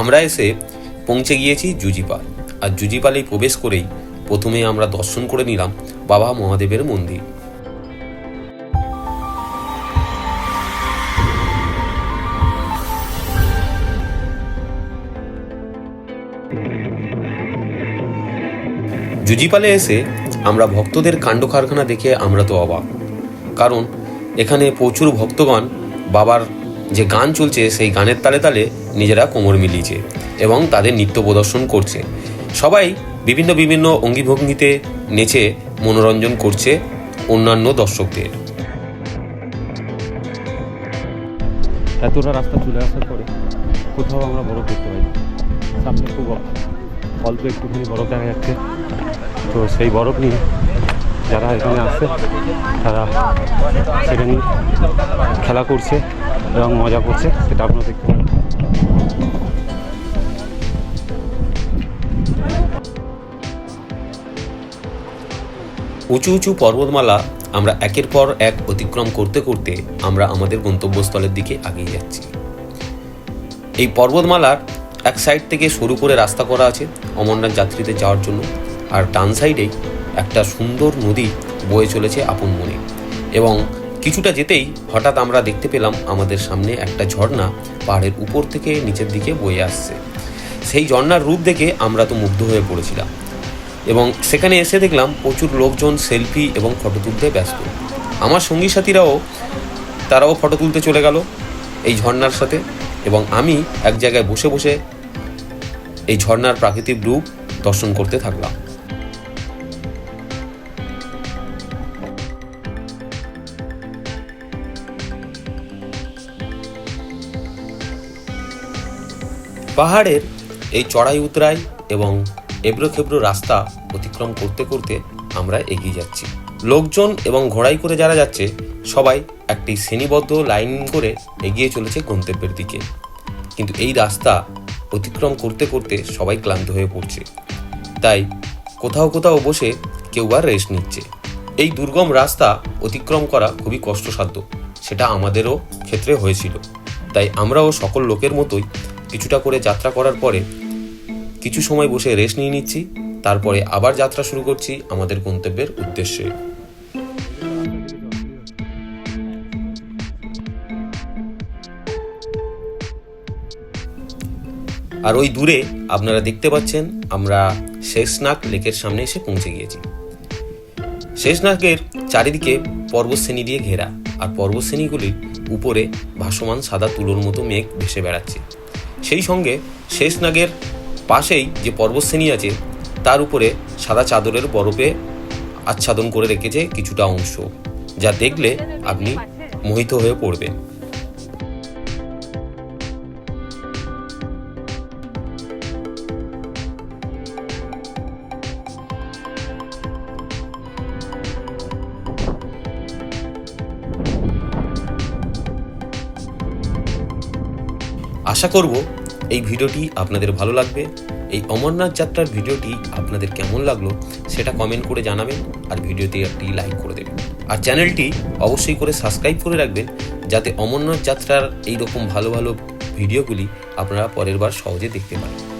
আমরা এসে পৌঁছে গিয়েছি জুজিপাল। আর জুজিপালেই প্রবেশ করেই প্রথমে আমরা দর্শন করে নিলাম বাবা মহাদেবের মন্দির। জুজিপালে এসে আমরা ভক্তদের কাণ্ড কারখানা দেখে আমরা তো অবাক। কারণ এখানে প্রচুর ভক্তগণ বাবার যে গান চলছে সেই গানের তালে তালে নিজেরা কোমর মিলিয়েছে এবং তাদের নৃত্য প্রদর্শন করছে। সবাই বিভিন্ন বিভিন্ন অঙ্গিভঙ্গিতে নেচে মনোরঞ্জন করছে অন্যান্য দর্শকদের। এতটা রাস্তা চলে আসার পরে কোথাও আমরা বরফ দেখতে পাই। সামনে খুব অল্প একটুখানি বরফ দেখা যাচ্ছে। তো সেই বরফ নিয়ে যারা এখানে আসছে তারা সেটা নিয়ে খেলা করছে এবং মজা করছে, সেটা আপনারা দেখতে পাবেন। উঁচু উঁচু পর্বতমালা আমরা একের পর এক অতিক্রম করতে করতে আমরা আমাদের গন্তব্যস্থলের দিকে এগিয়ে যাচ্ছি। এই পর্বতমালার এক সাইড থেকে সরু করে রাস্তা করা আছে অমরনাথ যাত্রীদের যাওয়ার জন্য, আর ডান সাইডেই একটা সুন্দর নদী বয়ে চলেছে আপন মনে। এবং কিছুটা যেতেই হঠাৎ আমরা দেখতে পেলাম আমাদের সামনে একটা ঝর্ণা পাহাড়ের উপর থেকে নিচের দিকে বয়ে আসছে। সেই ঝর্ণার রূপ দেখে আমরা তো মুগ্ধ হয়ে পড়েছিলাম। এবং সেখানে এসে দেখলাম প্রচুর লোকজন সেলফি এবং ফটো তুলতে ব্যস্ত। আমার সঙ্গী সাথীরাও, তারাও ফটো তুলতে চলে গেল এই ঝর্ণার সাথে এবং আমি এক জায়গায় বসে বসে এই ঝর্নার প্রাকৃতিক রূপ দর্শন করতে থাকলাম। পাহাড়ের এই চড়াই উতরাই এবং এবড়ো খেবড়ো রাস্তা অতিক্রম করতে করতে আমরা এগিয়ে যাচ্ছি। লোকজন এবং ঘোড়াই করে যারা যাচ্ছে, সবাই একটি শ্রেণীবদ্ধ লাইন করে এগিয়ে চলেছে গন্তব্যের দিকে। কিন্তু এই রাস্তা অতিক্রম করতে করতে সবাই ক্লান্ত হয়ে পড়ছে। তাই কোথাও কোথাও বসে কেউ আর রেস্ট নিচ্ছে। এই দুর্গম রাস্তা অতিক্রম করা খুবই কষ্টসাধ্য, সেটা আমাদেরও ক্ষেত্রে হয়েছিল। তাই আমরাও সকল লোকের মতোই কিছুটা করে যাত্রা করার পরে কিছু সময় বসে রেস্ট নিয়ে নিচ্ছি, তারপরে আবার যাত্রা শুরু করছি আমাদের গন্তব্যের উদ্দেশ্যে। আর ওই দূরে আপনারা দেখতে পাচ্ছেন আমরা শেষনাগ লেকের সামনে এসে পৌঁছে গিয়েছি। শেষনাগের চারিদিকে পর্বতশ্রেণী দিয়ে ঘেরা, আর পর্বতশ্রেণীগুলির উপরে ভাসমান সাদা তুলোর মতো মেঘ ভেসে বেড়াচ্ছে। সেই সঙ্গে শেষনাগের পাশেই যে পর্বতশ্রেণী আছে, তার উপরে সাদা চাদরের বরফে আচ্ছাদন করে রেখেছে কিছুটা অংশ, যা দেখলে আপনি মোহিত হয়ে পড়বেন। আশা করব এই ভিডিওটি আপনাদের ভালো লাগবে? এই অমরনাথ যাত্রার ভিডিওটি আপনাদের কেমন লাগল সেটা কমেন্ট করে জানাবেন আর ভিডিওতে একটি লাইক করে দেবেন। আর চ্যানেলটি অবশ্যই করে সাবস্ক্রাইব করে রাখবেন যাতে অমরনাথ যাত্রার এই রকম ভালো ভালো ভিডিওগুলি আপনারা পরের বার সহজে দেখতে পারেন।